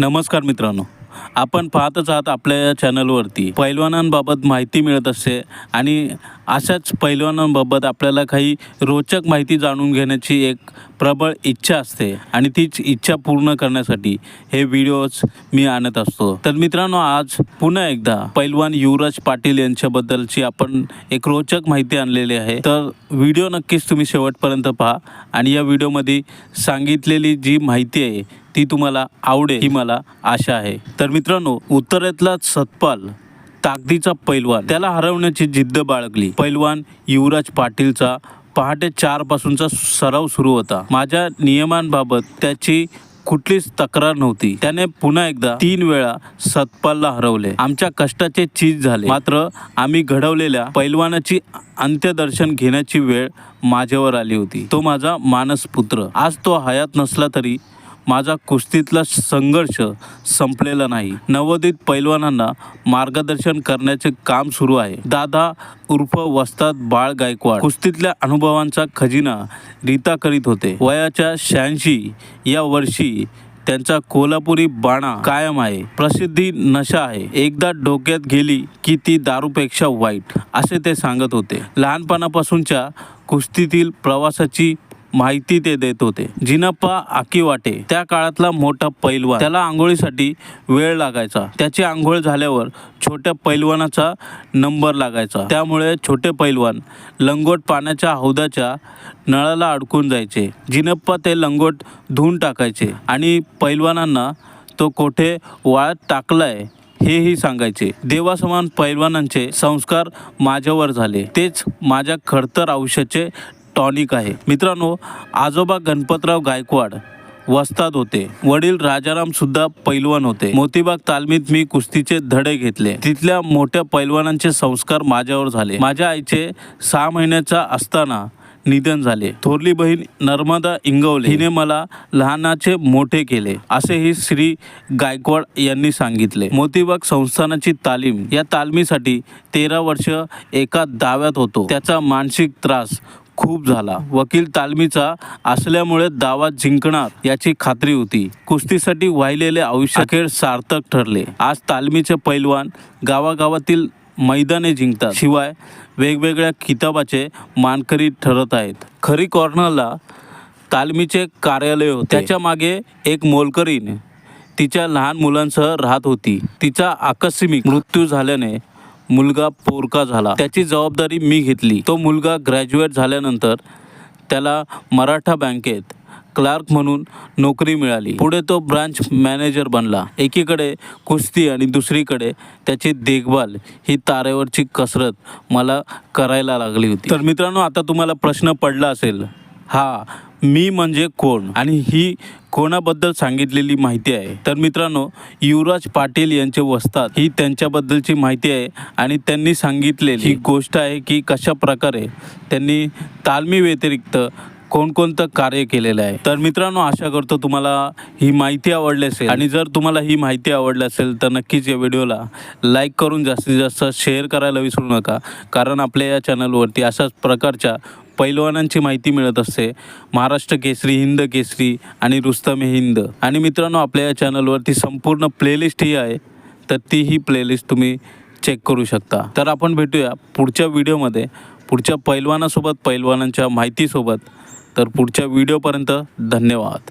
नमस्कार मित्रांनो. आपण पाहतच आहात आपल्या या चॅनलवरती. पैलवानांबाबत माहिती मिळत असते आणि अशाच पैलवानांबाबत आपल्याला काही रोचक माहिती जाणून घेण्याची एक प्रबळ इच्छा असते आणि तीच इच्छा पूर्ण करण्यासाठी हे व्हिडिओज मी आणत असतो. तर मित्रांनो आज पुन्हा एकदा पैलवान युवराज पाटील यांच्याबद्दलची आपण एक रोचक माहिती आणलेली आहे. तर व्हिडिओ नक्कीच तुम्ही शेवटपर्यंत पहा आणि या व्हिडिओमध्ये सांगितलेली जी माहिती आहे ती तुम्हाला आवडेल ही मला आशा आहे. तर मित्रांनो उत्तरेतला सतपाल ताकदीचा पैलवान त्याला हरवण्याची जिद्द बाळगली. पैलवान युवराज पाटीलचा पहाटे चार पासूनचा सराव सुरू होता. माझ्या नियमांबाबत त्याची कुठलीच तक्रार नव्हती. त्याने पुन्हा एकदा तीन वेळा सतपालला हरवले. आमच्या कष्टाचे चीज झाले. मात्र आम्ही घडवलेल्या पैलवानाची अंत्यदर्शन घेण्याची वेळ माझ्यावर आली होती. तो माझा मानसपुत्र. आज तो हयात नसला तरी माझा कुस्तीतला संघर्ष संपलेला नाही. नवोदित पैलवानांना मार्गदर्शन करण्याचे काम सुरू आहे. दादा उर्फ वस्ताद बाळ गायकवाड कुस्तीतल्या अनुभवांचा खजिना रीता करीत होते. वयाच्या शहाऐंशी या वर्षी त्यांचा कोल्हापुरी बाणा कायम आहे. प्रसिद्धी नशा आहे. एकदा डोक्यात गेली की ती दारूपेक्षा वाईट असे ते सांगत होते. लहानपणापासूनच्या कुस्तीतील प्रवासाची माहिती ते देत होते. जिनप्पा आकीवाटे त्या काळातला मोठा पैलवान. त्याला आंघोळीसाठी वेळ लागायचा. त्याची आंघोळ झाल्यावर छोट्या पैलवानाचा नंबर लागायचा. त्यामुळे छोटे पैलवान लंगोट पाण्याच्या हौदाच्या नळाला अडकून जायचे. जिनप्पा ते लंगोट धुवून टाकायचे आणि पैलवानांना तो कोठे वाळत टाकलाय हेही सांगायचे. देवासमान पैलवानांचे संस्कार माझ्यावर झाले. तेच माझ्या खडतर आयुष्याचे टॉनिक आहे. मित्रांनो आजोबा गणपतराव गायकवाड वस्ताद होते. वडील राजाराम सुद्धा पैलवान होते. मोतीबाग तालमीत मी कुस्तीचे धडे घेतले. तिथल्या मोठ्या पैलवानांचे संस्कार माझ्यावर झाले. माझ्या आईचे सहा महिन्याचा असताना निधन झाले. थोरली बहीण नर्मदा इंगवले. हिने मला लहानाचे मोठे केले असेही श्री गायकवाड यांनी सांगितले. मोतीबाग संस्थानाची तालीम या तालमीसाठी तेरा वर्ष एका दाव्यात होतो. त्याचा मानसिक त्रास खूप झाला. वकील तालमीचा असल्यामुळे दावा जिंकणार याची खात्री होती. कुस्तीसाठी वाहिलेले आयुष्य खेळ सार्थक ठरले. आज तालमीचे पैलवान गावागावातील मैदाने जिंकतात. शिवाय वेगवेगळ्या किताबाचे मानकरी ठरत आहेत. खरी कॉर्नरला तालमीचे कार्यालय होते. त्याच्यामागे एक मोलकरीन तिच्या लहान मुलांसह राहत होती. तिचा आकस्मिक मृत्यू झाल्याने मुलगा पोरका झाला. त्याची जबाबदारी मी घेतली. तो मुलगा ग्रॅज्युएट झाल्यानंतर त्याला मराठा बँकेत क्लार्क म्हणून नोकरी मिळाली. पुढे तो ब्रांच मॅनेजर बनला. एकीकडे कुस्ती आणि दुसरीकडे त्याची देखभाल ही तारेवरची कसरत मला करायला लागली होती. तर मित्रांनो आता तुम्हाला प्रश्न पडला असेल हा मी म्हणजे कोण? आणि ही कोणाबद्दल सांगितलेली माहिती आहे? तर मित्रांनो युवराज पाटील यांचे वस्तात ही त्यांच्याबद्दलची माहिती आहे आणि त्यांनी सांगितलेली ही गोष्ट आहे की कशा प्रकारे त्यांनी तालमी व्यतिरिक्त कोणकोणतं कार्य केलेलं आहे. तर मित्रांनो आशा करतो तुम्हाला ही माहिती आवडली असेल. आणि जर तुम्हाला ही माहिती आवडली असेल तर नक्कीच या व्हिडिओला लाईक करून जास्तीत जास्त शेअर करायला विसरू नका. कारण आपल्या या चॅनलवरती अशाच प्रकारच्या पैलवानांची माहिती मिळत असते. महाराष्ट्र केसरी हिंद केसरी आणि रुस्तम हिंद. आणि मित्रांनो आपल्या या चॅनलवरती संपूर्ण प्लेलिस्ट ही आहे. तर तीही प्लेलिस्ट तुम्ही चेक करू शकता. तर आपण भेटूया पुढच्या व्हिडिओमध्ये पुढच्या पैलवानासोबत पैलवानांच्या माहितीसोबत. तर पुढच्या व्हिडिओपर्यंत धन्यवाद.